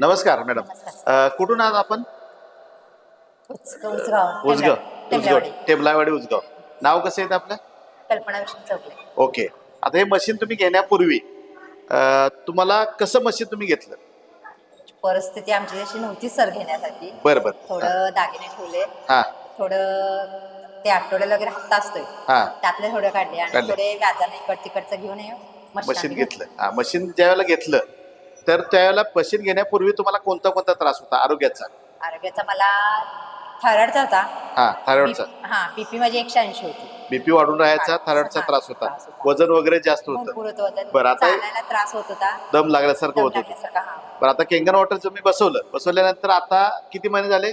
नमस्कार मॅडम. अ, कुठून आहात आपण? उच- उचगाव. उजगाव उजगाव. टेबलावाडी उजगाव नाव कसं येतं आपलं? कल्पना विष्णू चौगले. ओके. आता हे मशीन तुम्ही घेण्यापूर्वी अ, तुम्हाला कसं मशीन तुम्ही घेतलं? परिस्थिती आमची अशी नव्हती सर घेण्यासाठी. बरं बरं. थोडं दागिने ठेवले. हा. थोडं ते आठवड्याला वगैरे हप्ता असतोय. हा. त्यातले थोडे काढले आणि काढले. थोडे व्याजाने इकड तिकडचं घेऊन हे मशीन आम्ही घेतलं. हा मशीन ज्यावेळेला घेतलं तर त्यावेळेला मशीन घेण्यापूर्वी तुम्हाला कोणता कोणता त्रास होता आरोग्याचा? आरोग्याचा मला थायरॉइडचा होता. हा थायरॉइडचा. हा बीपी माझी एकशे ऐंशी होती. बीपी वाढून राहायचा थायरॉइडचा त्रास होता. त्रास होता. वजन वगैरे जास्त भरपूर होतं होतं वजन. बरं, आता- चालायला त्रास होत होता. दम लागल्यासारखं दम होत. होतं लागल्यासारखा हा. बरं आता केंगन वॉटर तुम्ही बसवलं. बसवल्यानंतर आता किती महिने झाले?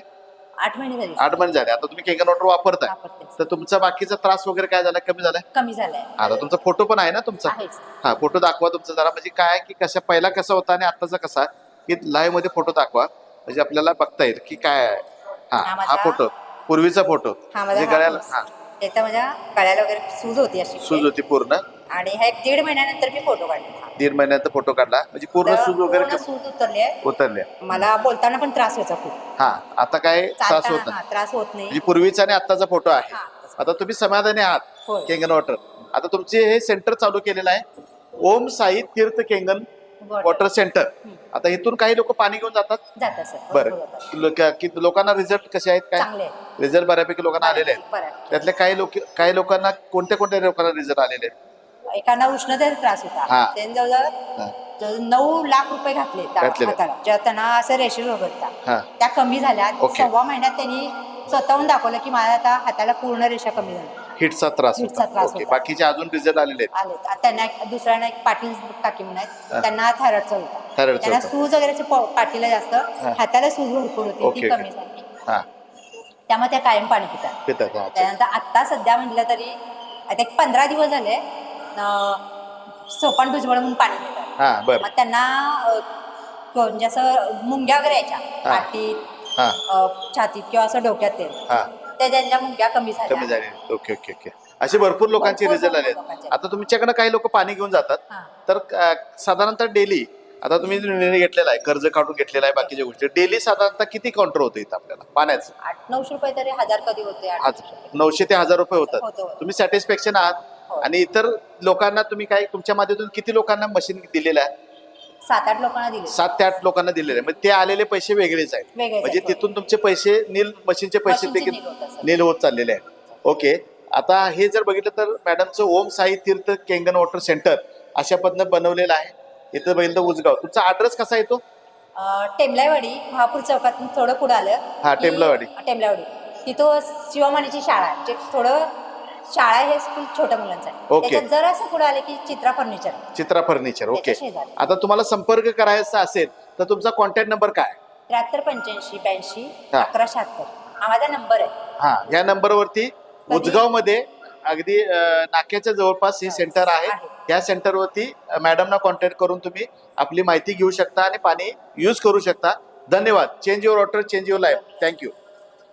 आठ महिने झाली. आठ महिने झाले. आता तुम्ही केंगन वॉटर वापरताय. वापरते. तर तुमचा बाकीचा त्रास वगैरे काय झाला? कमी झालाय? कमी झालंय. आता तुमचा फोटो पण आहे ना तुमचा? आहेच. हा फोटो दाखवा तुमचा जरा. म्हणजे काय की कशा पहिला कसा होता आणि आत्ताचा कसा की लाईव्हमध्ये फोटो दाखवा. म्हणजे आपल्याला बघता येईल की काय आहे. हा हा हा फोटो. पूर्वीचा फोटो. हा म्हणजे गळ्याला. हा. त्याचा माझ्या गळ्याला वगैरे सूज होती अशी. सूज होती पूर्ण. आणि हा एक दीड महिन्यानंतर मी फोटो काढला. दीड महिन्याचा फोटो काढला. म्हणजे पूर्ण सूज वगैरे उतरली मला बोलताना पण त्रास व्हायचा खूप. हा आता काय त्रास होत नाही. हा, त्रास होत नाही. म्हणजे पूर्वीचा आणि आत्ताचा फोटो आहे. आता तुम्ही समाधानी आहात. Kangen water. आता तुमचे हे सेंटर चालू केलेलं आहे. Om Sai Tirth Kangen. Water. Centre. आता इथून काही लोक पाणी घेऊन जातात? बरं. लोकांना रिझल्ट कसे आहेत काय. रिझल्ट बऱ्यापैकी लोकांना आलेले आहेत. त्यातले काही लोक काही लोकांना कोणत्या कोणत्या लोकांना रिझल्ट आलेले आहेत? एकांना उष्णतेचा त्रास हा. होता त्यांनी जवळजवळ हा. जवळ नऊ लाख रुपये घातले त्या घातलेले. हाताला ज्या त्यांना असं रेशील हा. वगैरे त्या कमी झाल्या. सव्वा महिन्यात त्यांनी स्वतःहून दाखवलं की माझ्या आता हाताला पूर्ण रेषा कमी झाल्या हिटचा त्रास हिटचा होता त्रास ओके होता. बाकीचे अजून रिझल्ट आलेले आहेत आले आता त्यांना एक दुसऱ्यांना एक पाटील काकी म्हणून आहेत. त्यांना थायरॉइडचा होता थायरॉइडचा त्यांना होता. सूज वगैरेचे प- पाठीला जास्त हाताला सूज भरपूर होती ती. कमी झाली हा त्यामुळे त्या कायम पाणी पितात पितात हा, अच्छा. त्यानंतर आत्ता सध्या म्हटलं तरी आता एक पंधरा दिवस झाले सोपान भुजबळ म्हणून पाणी देतात हा बर. मग त्यांना अं, क- म्हणजे असं मुंग्या वगैरे यायच्या हा. पाठीत हा. अं, छातीत किंवा असं डोक्यात ते. हा. त्या ज्यांच्या मुंग्या कमी झाल्या. झाले ओके ओके ओके. असे भरपूर लोकांचे भरपूर रिझल्ट आले लोकांचे. आहेत आता तुमच्याकडे काही लोक पाणी घेऊन जातात. हा. तर अ, साधारणतः डेली आता तुम्ही जो निर्णय घेतलेला आहे कर्ज काढून घेतलेला आहे बाकीच्या गोष्टी डेली साधारणतः किती काउंटर होतं इथं आपल्याला? पाण्याचं. आठ नऊशे रुपये तरी हजार कधी होते आठ आज नऊशे ते हजार रुपये होतं, होतात. होतं. तुम्ही सॅटिस्फॅक्शन आहात हो. आणि इतर लोकांना तुम्ही काय तुमच्या माध्यमातून किती लोकांना मशीन दिलेलं आहे? सात आठ लोकांना दिले सात ते आठ लोकांना दिलेले आहे. म्हणजे ते आलेले पैसे वेगळेच आहेत. वेगळेच म्हणजे हो. तिथून तुमचे पैसे नील मशीनचे पैसे मशीनचे देखील नील होतात, सर. नील होत चाललेले आहेत. ओके आता हे जर बघितलं तर मॅडमचं Om Sai Tirth Kangen water centre अशा पद्धतीनं बनवलेलं आहे. इथं तर उजगाव. तुमचा ऍड्रेस कसा येतो अं, टेमलाईवाडी महापूर चौकातून थोडं पुढे आलं. हा, की- टेमलाईवाडी. टेमलाईवाडी तिथं शिवमानीची शाळा आहे. जे थोडं शाळा हे स्कूल छोट्या मुलांचं आहे. ओके. त्याच्यात जर असं पुढे आले की Chitra furniture. Chitra furniture okay. त्याच्या शेजारी. आता तुम्हाला संपर्क करायचा असेल तर तुमचा कॉन्टॅक्ट नंबर काय? त्र्याहत्तर पंच्याऐंशी ब्याऐंशी हा. अकरा शहात्तर. हा माझा नंबर आहे. हा या नंबरवरती उजगावमध्ये अगदी नाक्याच्या जवळपास हे सेंटर आहे. आहे. या सेंटरवरती मॅडमना कॉन्टॅक्ट करून तुम्ही आपली माहिती घेऊ शकता आणि पाणी यूज करू शकता. धन्यवाद. Change your water change your life thank you